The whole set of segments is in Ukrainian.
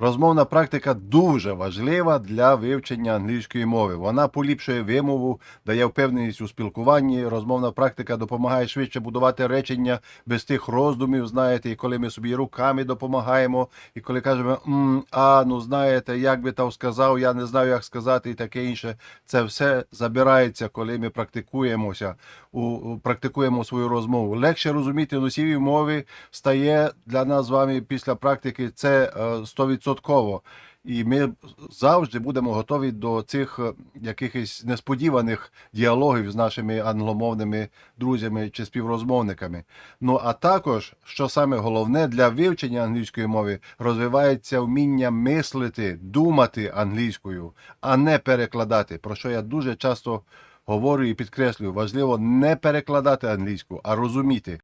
Розмовна практика дуже важлива для вивчення англійської мови. Вона поліпшує вимову, дає впевненість у спілкуванні. Розмовна практика допомагає швидше будувати речення без тих роздумів, знаєте, і коли ми собі руками допомагаємо, і коли кажемо «М, а ну знаєте, як би там сказав, я не знаю, як сказати, і таке інше. Це все забирається, коли ми практикуємося, у, практикуємо свою розмову. Легше розуміти носіїв мови стає для нас з вами після практики це е, стовідсотково. І ми завжди будемо готові до цих е, якихось несподіваних діалогів з нашими англомовними друзями чи співрозмовниками. Ну а також, що саме головне для вивчення англійської мови, розвивається вміння мислити, думати англійською, а не перекладати. Про що я дуже часто говорю і підкреслюю, важливо не перекладати англійську, а розуміти.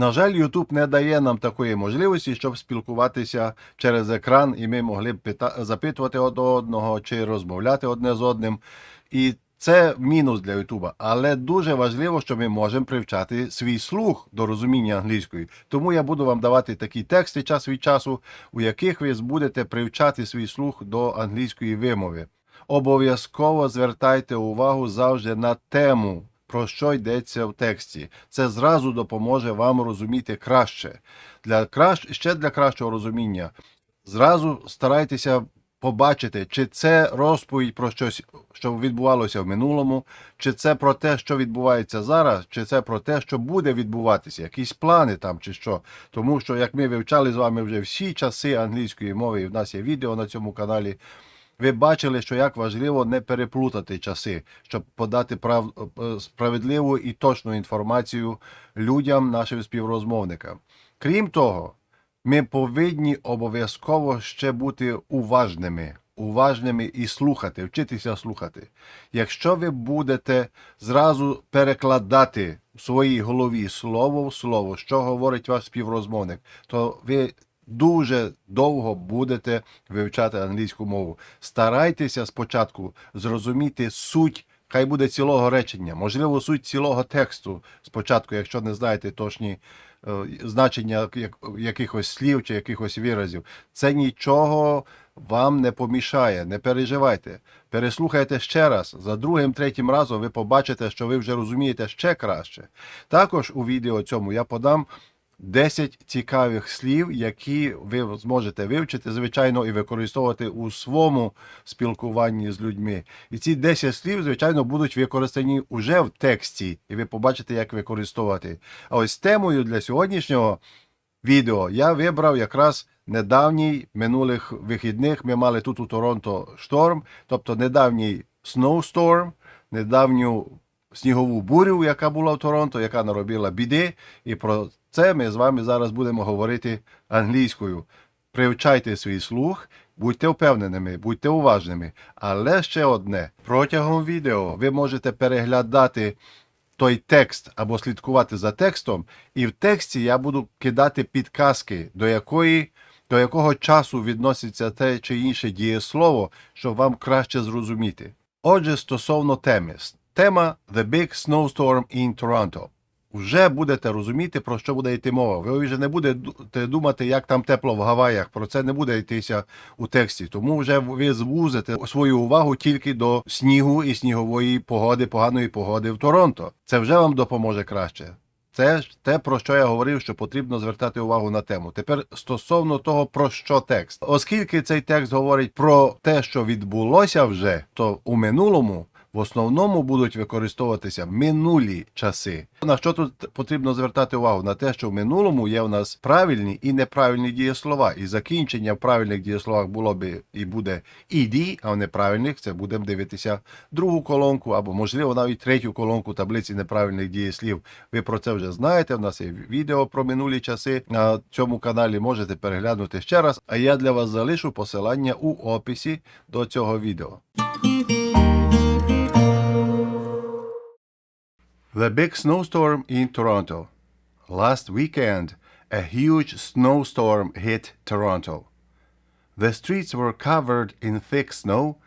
На жаль, YouTube не дає нам такої можливості, щоб спілкуватися через екран, і ми могли б пита- запитувати одне одного чи розмовляти одне з одним. І це мінус для Ютуба. Але дуже важливо, що ми можемо привчати свій слух до розуміння англійської. Тому я буду вам давати такі тексти час від часу, у яких ви будете привчати свій слух до англійської вимови. Обов'язково звертайте увагу завжди на тему, про що йдеться в тексті. Це зразу допоможе вам розуміти краще. Для кращ... Ще для кращого розуміння. Зразу старайтеся побачити, чи це розповідь про щось, що відбувалося в минулому, чи це про те, що відбувається зараз, чи це про те, що буде відбуватися, якісь плани там чи що. Тому що, як ми вивчали з вами вже всі часи англійської мови, і в нас є відео на цьому каналі. Ви бачили, що як важливо не переплутати часи, щоб подати прав... е, справедливу і точну інформацію людям, нашим співрозмовникам. Крім того, ми повинні обов'язково ще бути уважними, уважними і слухати, вчитися слухати. Якщо ви будете зразу перекладати в своїй голові слово в слово, що говорить ваш співрозмовник, то ви дуже довго будете вивчати англійську мову. Старайтеся спочатку зрозуміти суть. Хай буде цілого речення, можливо, суть цілого тексту спочатку, якщо не знаєте точні е, значення як- якихось слів чи якихось виразів. Це нічого вам не помішає, не переживайте. Переслухайте ще раз. За другим, третім разом ви побачите, що ви вже розумієте ще краще. Також у відео цьому я подам 10 цікавих слів, які ви зможете вивчити, звичайно, і використовувати у своєму спілкуванні з людьми. І ці 10 слів, звичайно, будуть використані уже в тексті, і ви побачите, як використовувати. А ось темою для сьогоднішнього відео я вибрав якраз недавній минулих вихідних. Ми мали тут у Торонто шторм, тобто недавній snowstorm, недавню снігову бурю, яка була в Торонто, яка наробила біди. І про це ми з вами зараз будемо говорити англійською. Привчайте свій слух, будьте впевненими, будьте уважними. Але ще одне: протягом відео ви можете переглядати той текст або слідкувати за текстом, і в тексті я буду кидати підказки, до якої. До якого часу відноситься те чи інше дієслово, щоб вам краще зрозуміти. Отже, стосовно теми. Тема The Big Snowstorm in Toronto. Вже будете розуміти, про що буде йти мова. Ви вже не будете думати, як там тепло в Гаваях. Про це не буде йтися у тексті. Тому вже ви звузите свою увагу тільки до снігу і снігової погоди, поганої погоди в Торонто. Це вже вам допоможе краще. Це ж те, про що я говорив, що потрібно звертати увагу на тему. Тепер стосовно того, про що текст. Оскільки цей текст говорить про те, що відбулося вже, то у минулому в основному будуть використовуватися минулі часи. На що тут потрібно звертати увагу? На те, що в минулому є в нас правильні і неправильні дієслова, і закінчення в правильних дієсловах було би і буде «іді», а в неправильних це будемо дивитися другу колонку або, можливо, навіть третю колонку таблиці неправильних дієслів. Ви про це вже знаєте. В нас є відео про минулі часи. На цьому каналі можете переглянути ще раз. А я для вас залишу посилання у описі до цього відео. The big snowstorm in Toronto. Last weekend, a huge snowstorm hit Toronto. The streets were covered in thick snow,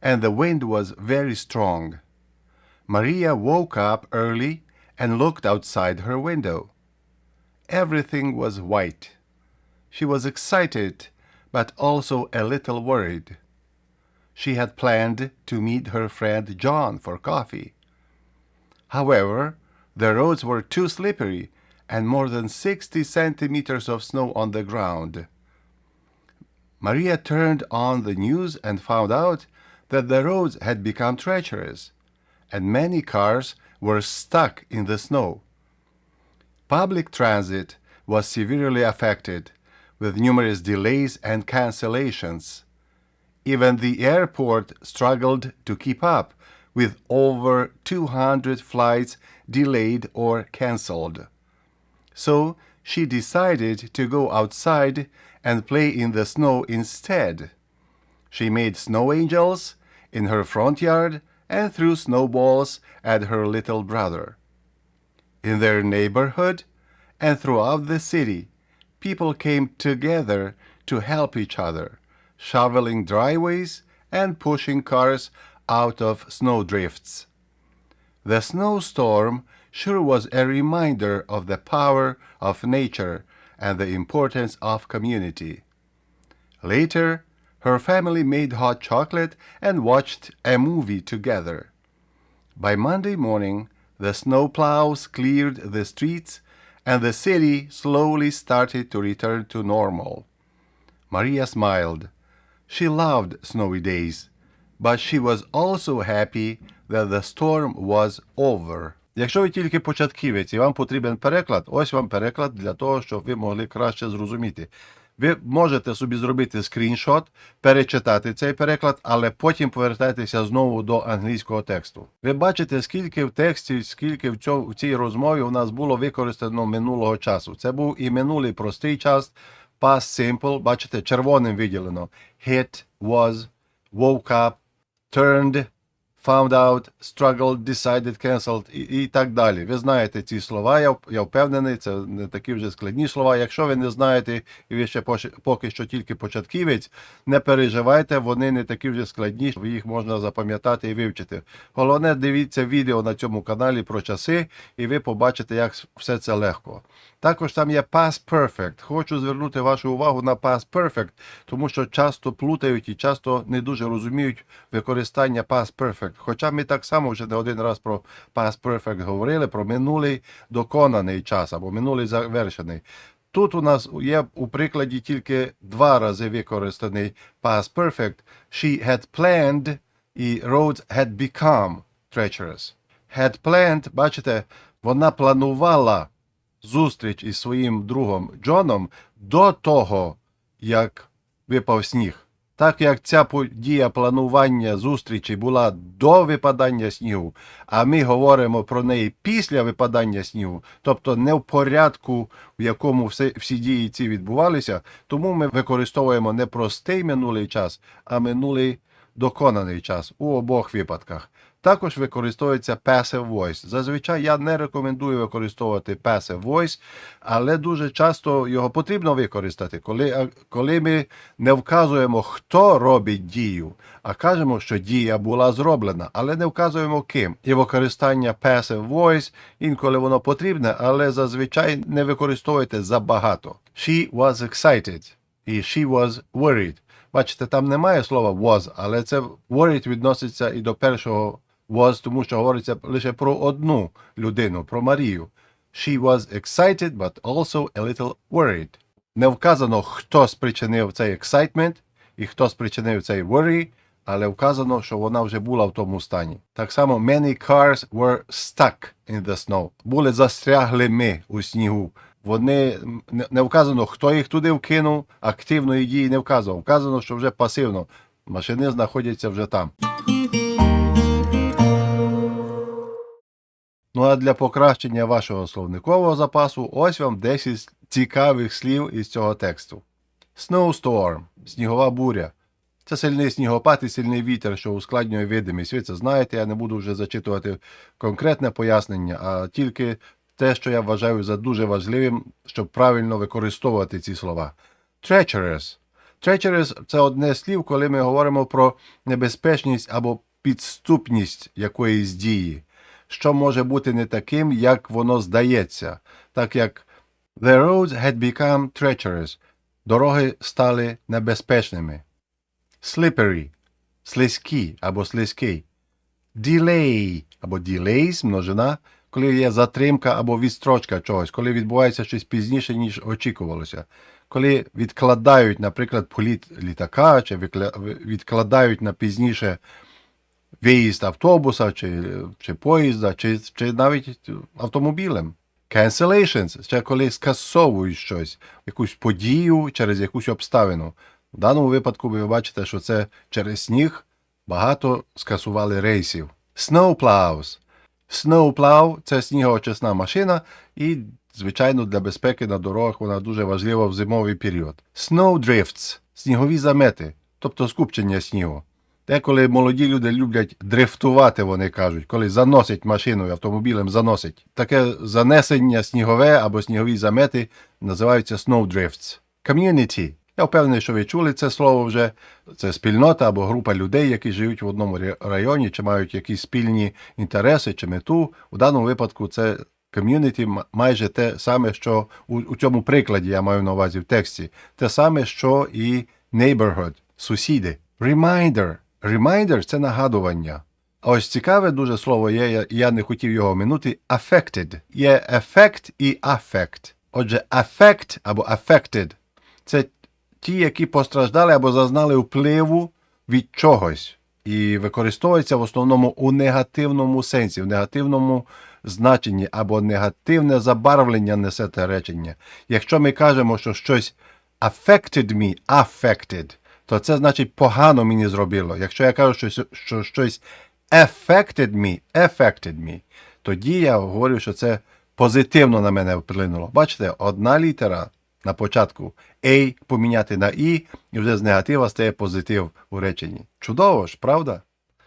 and the wind was very strong. Maria woke up early and looked outside her window. everything was white. She was excited, but also a little worried. She had planned to meet her friend John for coffee. However, the roads were too slippery and more than 60 centimeters of snow on the ground. Maria turned on the news and found out that the roads had become treacherous and many cars were stuck in the snow. Public transit was severely affected, with numerous delays and cancellations. Even the airport struggled to keep up, with over 200 flights delayed or cancelled. So she decided to go outside and play in the snow instead. She made snow angels in her front yard and threw snowballs at her little brother. In their neighborhood and throughout the city, people came together to help each other, shoveling driveways and pushing cars out of snowdrifts. The snowstorm sure was a reminder of the power of nature and the importance of community. Later, her family made hot chocolate and watched a movie together. By Monday morning, the snowplows cleared the streets and the city slowly started to return to normal. Maria smiled. She loved snowy days, but she was also happy that the storm was over. Якщо ви тільки початківець і вам потрібен переклад, ось вам переклад для того, щоб ви могли краще зрозуміти. Ви можете собі зробити скріншот, перечитати цей переклад, але потім повертайтеся знову до англійського тексту. Ви бачите, скільки в тексті, скільки в, цьому, в цій розмові у нас було використано минулого часу. Це був і минулий простий час, past simple, бачите, червоним виділено. Hit, was, woke up, turned, found out, struggled, decided, cancelled і, і так далі. Ви знаєте ці слова, я, я впевнений, це не такі вже складні слова. Якщо ви не знаєте, і ви ще поки, що тільки початківець, не переживайте, вони не такі вже складні, їх можна запам'ятати і вивчити. Головне, дивіться відео на цьому каналі про часи, і ви побачите, як все це легко. Також там є past perfect. Хочу звернути вашу увагу на past perfect, тому що часто плутають і часто не дуже розуміють використання past perfect. Хоча ми так само вже не один раз про past perfect говорили, про минулий доконаний час або минулий завершений. Тут у нас є у прикладі тільки два рази використаний past perfect. She had planned і roads had become treacherous. Had planned, бачите, вона планувала зустріч із своїм другом Джоном до того, як випав сніг. Так як ця подія планування зустрічі була до випадання снігу, а ми говоримо про неї після випадання снігу, тобто не в порядку, в якому все, всі дії ці відбувалися, тому ми використовуємо не простий минулий час, а минулий доконаний час у обох випадках. Також використовується passive voice. Зазвичай я не рекомендую використовувати passive voice, але дуже часто його потрібно використати, коли, коли ми не вказуємо, хто робить дію, а кажемо, що дія була зроблена, але не вказуємо ким. І використання passive voice інколи воно потрібне, але зазвичай не використовуйте забагато. She was excited і she was worried. Бачите, там немає слова was, але це worried відноситься і до першого was, тому що говориться лише про одну людину, про Марію. She was excited, but also a little worried. Не вказано, хто спричинив цей excitement і хто спричинив цей worry, але вказано, що вона вже була в тому стані. Так само, many cars were stuck in the snow. Були застряглими у снігу. Вони не вказано, хто їх туди вкинув, активної дії не вказано. Вказано, що вже пасивно. Машини знаходяться вже там. Ну а для покращення вашого словникового запасу ось вам 10 цікавих слів із цього тексту. Snowstorm – снігова буря. Це сильний снігопад і сильний вітер, що ускладнює видимість. Ви це знаєте, я не буду вже зачитувати конкретне пояснення, а тільки те, що я вважаю за дуже важливим, щоб правильно використовувати ці слова. Treacherous. Treacherous – це одне з слів, коли ми говоримо про небезпечність або підступність якоїсь дії, що може бути не таким, як воно здається, так як The roads had become treacherous. Дороги стали небезпечними. Slippery – слизькі або слизький. Delay або delays – множина, коли є затримка або відстрочка чогось, коли відбувається щось пізніше, ніж очікувалося. Коли відкладають, наприклад, політ літака, чи відкладають на пізніше виїзд автобуса, чи, чи поїзда, чи, чи навіть автомобілем. Cancellations – це коли скасовують щось, якусь подію через якусь обставину. В даному випадку ви бачите, що це через сніг багато скасували рейсів. Snowplows. Snowplow – це снігоочисна машина, і, звичайно, для безпеки на дорогах вона дуже важлива в зимовий період. Snowdrifts – снігові замети, тобто скупчення снігу. Деколи молоді люди люблять дрифтувати, вони кажуть, коли заносять машину автомобілем заносять. Таке занесення снігове або снігові замети називаються snowdrifts. Community. Я впевнений, що ви чули це слово вже. Це спільнота або група людей, які живуть в одному районі, чи мають якісь спільні інтереси чи мету. У даному випадку це м- майже те саме, що у, у цьому прикладі я маю на увазі в тексті. Те саме, що і neighborhood, сусіди. Reminder. Reminder – це нагадування. А ось цікаве дуже слово є, я, не хотів його минути. Affected. Є ефект і affect. Отже, affect або affected – це ті, які постраждали або зазнали впливу від чогось. І використовується в основному у негативному сенсі, в негативному значенні або негативне забарвлення несе те речення. Якщо ми кажемо, що щось affected me, affected, то це значить погано мені зробило. Якщо я кажу, що, що- що щось affected me, affected me, тоді я говорю, що це позитивно на мене вплинуло. Бачите, одна літера на початку A поміняти на І, і вже з негатива стає позитив у реченні. Чудово ж, правда?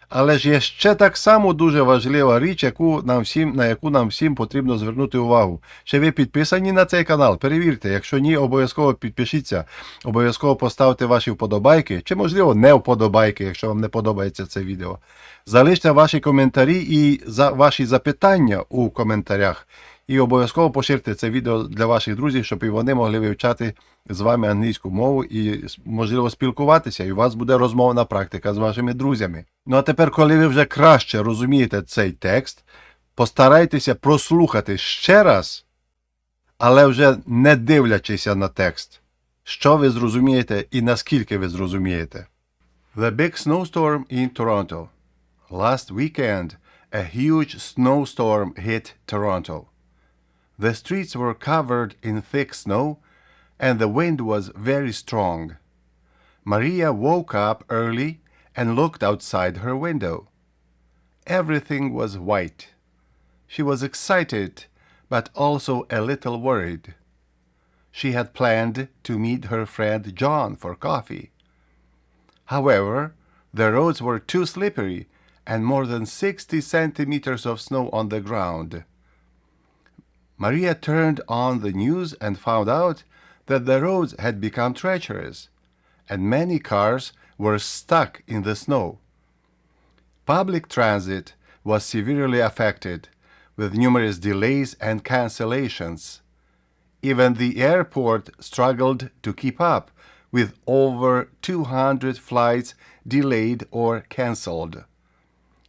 Але ж є ще так само дуже важлива річ, яку нам всім, на яку нам всім потрібно звернути увагу. Чи ви підписані на цей канал? Перевірте, якщо ні, обов'язково підпишіться, обов'язково поставте ваші вподобайки, чи можливо не вподобайки, якщо вам не подобається це відео. Залиште ваші коментарі і за ваші запитання у коментарях. І обов'язково поширте це відео для ваших друзів, щоб і вони могли вивчати з вами англійську мову і, можливо, спілкуватися, і у вас буде розмовна практика з вашими друзями. Ну а тепер, коли ви вже краще розумієте цей текст, постарайтеся прослухати ще раз, але вже не дивлячися на текст, що ви зрозумієте і наскільки ви зрозумієте. The big snowstorm in Toronto. Last weekend, a huge snowstorm hit Toronto. The streets were covered in thick snow, and the wind was very strong. Maria woke up early and looked outside her window. Everything was white. She was excited, but also a little worried. She had planned to meet her friend John for coffee. However, the roads were too slippery and more than 60 centimeters of snow on the ground. Maria turned on the news and found out that the roads had become treacherous and many cars were stuck in the snow. Public transit was severely affected, with numerous delays and cancellations. Even the airport struggled to keep up, with over 200 flights delayed or cancelled.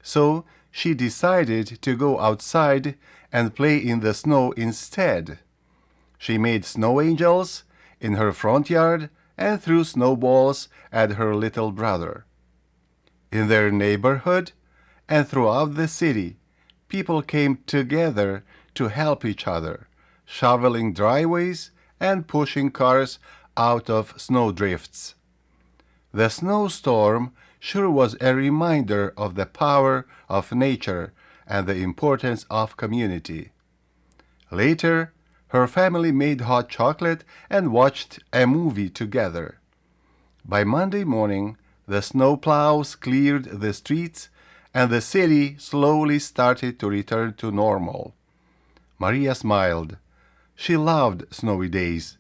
So she decided to go outside and play in the snow instead. She made snow angels in her front yard and threw snowballs at her little brother. In their neighborhood and throughout the city, people came together to help each other, shoveling driveways and pushing cars out of snowdrifts. The snowstorm sure was a reminder of the power of nature and the importance of community. Later, her family made hot chocolate and watched a movie together. By Monday morning, the snowplows cleared the streets and the city slowly started to return to normal. Maria smiled. She loved snowy days,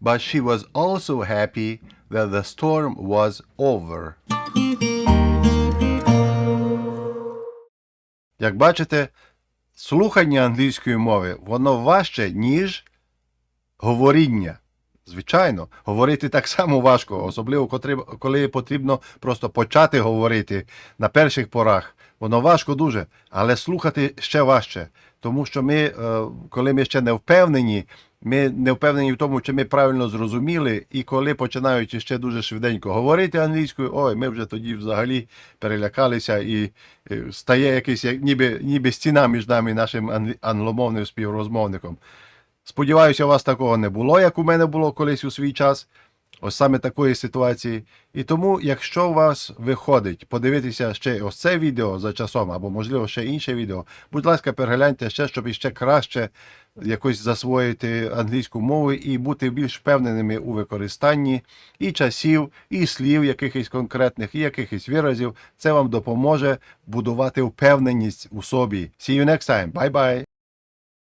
but she was also happy that the storm was over. Як бачите, слухання англійської мови воно важче, ніж говоріння. Звичайно, говорити так само важко, особливо коли потрібно просто почати говорити на перших порах. Воно важко дуже, але слухати ще важче. Тому що ми, е, коли ми ще не впевнені, ми не впевнені в тому, чи ми правильно зрозуміли, і коли починають ще дуже швиденько говорити англійською, ой, ми вже тоді взагалі перелякалися і е, стає якийсь ніби, ніби стіна між нами і нашим англомовним співрозмовником. Сподіваюся, у вас такого не було, як у мене було колись у свій час. Ось саме такої ситуації. І тому, якщо у вас виходить подивитися ще ось це відео за часом, або можливо ще інше відео, будь ласка, перегляньте ще, щоб іще краще якось засвоїти англійську мову і бути більш впевненими у використанні і часів, і слів якихось конкретних, і якихось виразів. Це вам допоможе будувати впевненість у собі. See you next time. Bye-bye.